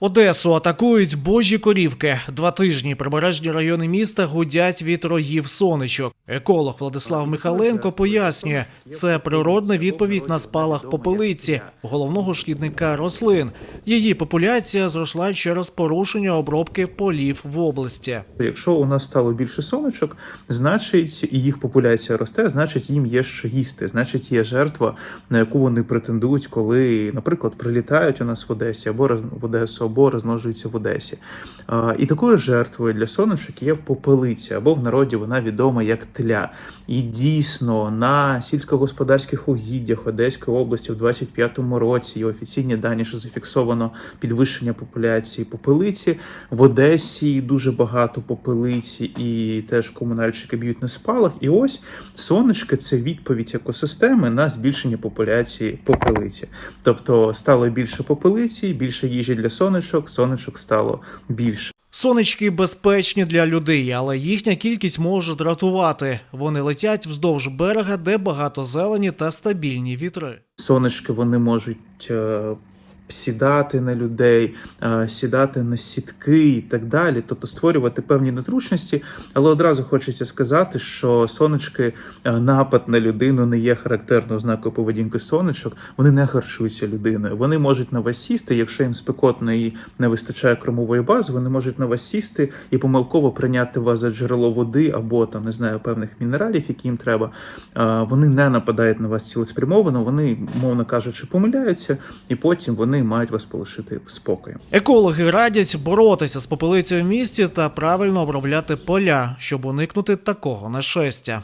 Одесу атакують божі корівки. Два тижні прибережні райони міста гудять від роїв сонечок. Еколог Владислав Михаленко пояснює, це природна відповідь на спалах попелиці, головного шкідника рослин. Її популяція зросла через порушення обробки полів в області. Якщо у нас стало більше сонечок, значить їх популяція росте, значить їм є що їсти, значить є жертва, на яку вони претендують, коли, наприклад, прилітають у нас в Одесі або в Одесу, або розмножуються в Одесі. І такою жертвою для сонечок є попелиця, або в народі вона відома як тля. І дійсно на сільськогосподарських угіддях Одеської області в 25-му році є офіційні дані, що зафіксовано підвищення популяції попелиці. В Одесі дуже багато попелиці, і теж комунальщики б'ють на спалах. І ось сонечки це відповідь екосистеми на збільшення популяції попелиці. Тобто стало більше попелиці, більше їжі для сонечок, сонечок стало більше. Сонечки безпечні для людей, але їхня кількість може дратувати. Вони летять вздовж берега, де багато зелені та стабільні вітри. сонечки вони можуть е, сідати на людей, е, сідати на сітки і так далі, тобто створювати певні незручності. Але одразу хочеться сказати, що сонечки е, напад на людину не є характерною ознакою поведінки сонечок. Вони не харчуються людиною. Вони можуть на вас сісти, якщо їм спекотно і не вистачає кормової бази, вони можуть на вас сісти і помилково прийняти вас за джерело води або там не знаю певних мінералів, які їм треба. Е, Вони не нападають на вас цілеспрямовано, вони, мовно кажучи, помиляються, і потім вони мають вас полишити в спокої. Екологи радять боротися з попелицею в місті та правильно обробляти поля, щоб уникнути такого нашестя.